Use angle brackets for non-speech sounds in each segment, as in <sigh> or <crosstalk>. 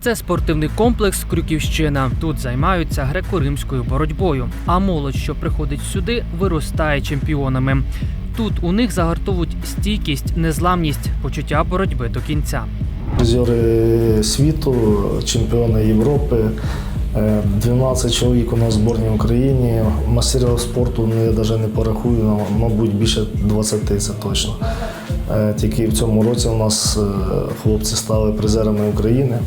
Це спортивний комплекс Крюківщина. Тут займаються греко-римською боротьбою. А молодь, що приходить сюди, виростає чемпіонами. Тут у них загартовують стійкість, незламність, почуття боротьби до кінця. Призери світу, чемпіони Європи, е, 12 чоловік у нас в зборній Україні. Мастерів спорту я навіть не порахую, ну, мабуть, більше 20 це точно. Е, Тільки в цьому році у нас е, хлопці стали призерами України,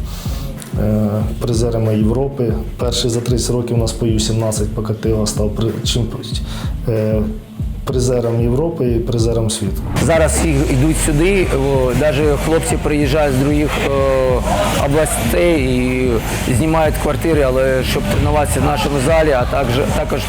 призерами Європи. Перший за 30 років у нас по Ю-17 покатила став е, призером Європи і призером світу. Зараз всі йдуть сюди, навіть хлопці приїжджають з других областей і знімають квартири, але щоб тренуватися в нашому залі, а також, також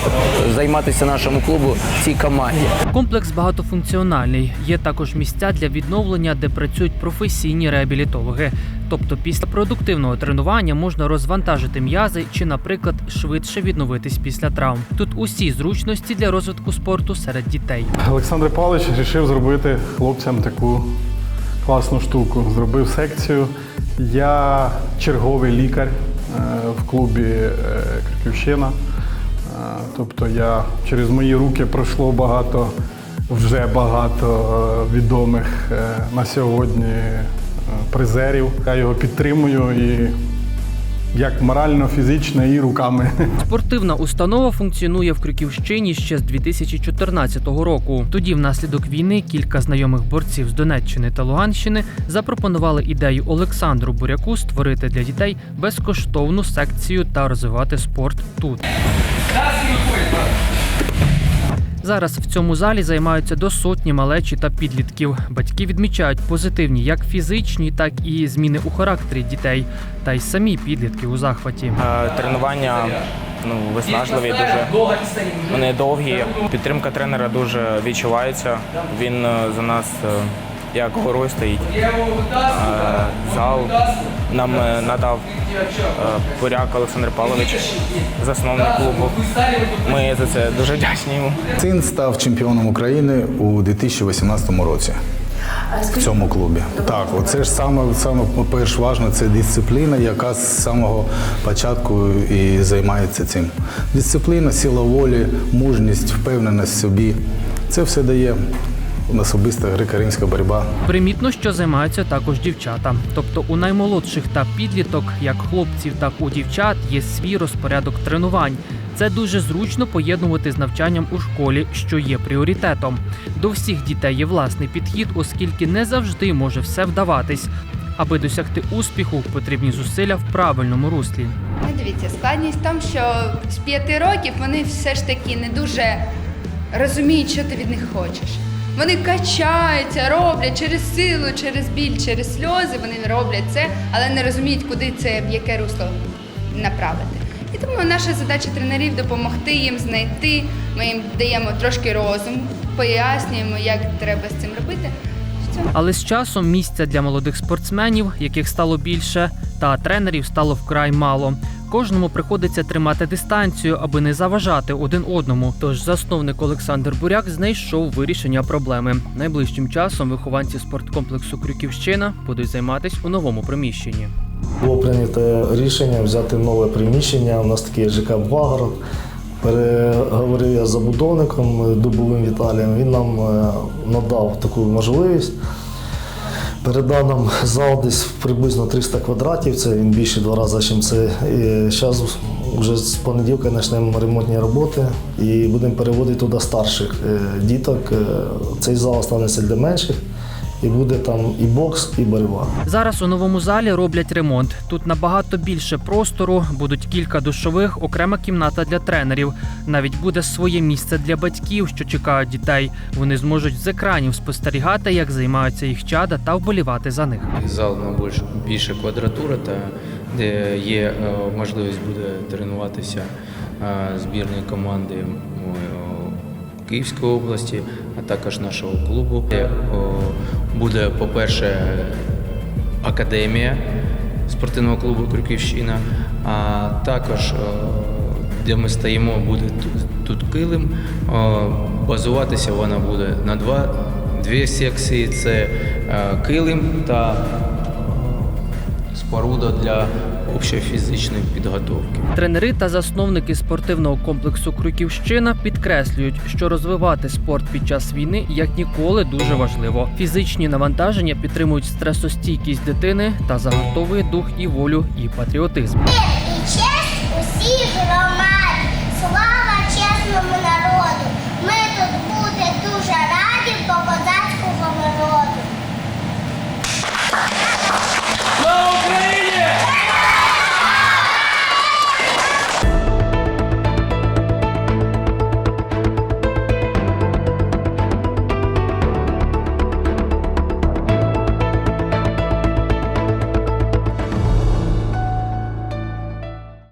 займатися нашому клубу в цій команді. Комплекс багатофункціональний. Є також місця для відновлення, де працюють професійні реабілітологи. Тобто після продуктивного тренування можна розвантажити м'язи чи, наприклад, швидше відновитись після травм. Тут усі зручності для розвитку спорту серед дітей. Олександр Павлович вирішив зробити хлопцям таку класну штуку. Зробив секцію. Я черговий лікар е, в клубі е, Криківщина. Е, Тобто я через мої руки пройшло багато, вже багато відомих на сьогодні призерів. Я його підтримую і як морально, фізично і руками. <laughs> Спортивна установа функціонує в Крюківщині ще з 2014 року. Тоді, внаслідок війни, кілька знайомих борців з Донеччини та Луганщини запропонували ідею Олександру Буряку створити для дітей безкоштовну секцію та розвивати спорт тут. Зараз в цьому залі займаються до сотні малечі та підлітків. Батьки відмічають позитивні як фізичні, так і зміни у характері дітей, та й самі підлітки у захваті. Е, Тренування ну, виснажливі дуже. Вони довгі. Підтримка тренера дуже відчувається. Він е, за нас е, як горою стоїть. Зал нам е, надав е, Буряк Олександр Павлович, засновник клубу. Ми за це дуже вдячні йому. Син став чемпіоном України у 2018 році. В цьому клубі. Так, оце ж саме, саме перш важне, це дисципліна, яка з самого початку і займається цим. Дисципліна, сила волі, мужність, впевненість в собі. Це все дає особиста греко-римська боротьба. Примітно, що займаються також дівчата. Тобто у наймолодших та підліток, як хлопців, так у дівчат, є свій розпорядок тренувань. Це дуже зручно поєднувати з навчанням у школі, що є пріоритетом. До всіх дітей є власний підхід, оскільки не завжди може все вдаватись. Аби досягти успіху, потрібні зусилля в правильному руслі. Ну, дивіться, складність в тому, що з п'яти років вони все ж таки не дуже розуміють, що ти від них хочеш. Вони качаються, роблять через силу, через біль, через сльози. Вони роблять це, але не розуміють, куди це, в яке русло направити. І тому наша задача тренерів допомогти їм знайти. Ми їм даємо трошки розум, пояснюємо, як треба з цим робити. Все. Але з часом місця для молодих спортсменів, яких стало більше, та тренерів стало вкрай мало. Кожному приходиться тримати дистанцію, аби не заважати один одному. Тож засновник Олександр Буряк знайшов вирішення проблеми. Найближчим часом вихованці спорткомплексу Крюківщина будуть займатися у новому приміщенні. Було прийнято рішення взяти нове приміщення. У нас такий ЖК Багород. Переговорив я з забудовником Дубовим Віталієм. Він нам е, надав таку можливість. Передав нам зал десь приблизно 300 квадратів, це він більше два рази, ніж це. Зараз вже з понеділка почнемо ремонтні роботи і будемо переводити туди старших е, діток. Е, Цей зал станеться для менших, і буде там і бокс, і боротьба. Зараз у новому залі роблять ремонт. Тут набагато більше простору, будуть кілька душових, окрема кімната для тренерів. Навіть буде своє місце для батьків, що чекають дітей. Вони зможуть з екранів спостерігати, як займаються їх чада, та вболівати за них. Зал на більш, більше квадратура, та де є е, можливість буде тренуватися е, збірної команди е, Київської області, а також нашого клубу. Буде, по-перше, академія спортивного клубу Крюківщина, а також, де ми стоїмо, буде тут, килим. Базуватися вона буде на два, дві секції: це е, килим та споруда для общої фізичної підготовки. Тренери та засновники спортивного комплексу Крюківщина підкреслюють, що розвивати спорт під час війни як ніколи дуже важливо. Фізичні навантаження підтримують стресостійкість дитини та загартовує дух і волю, і патріотизм. і честь усіх громад. Слава чесному народу!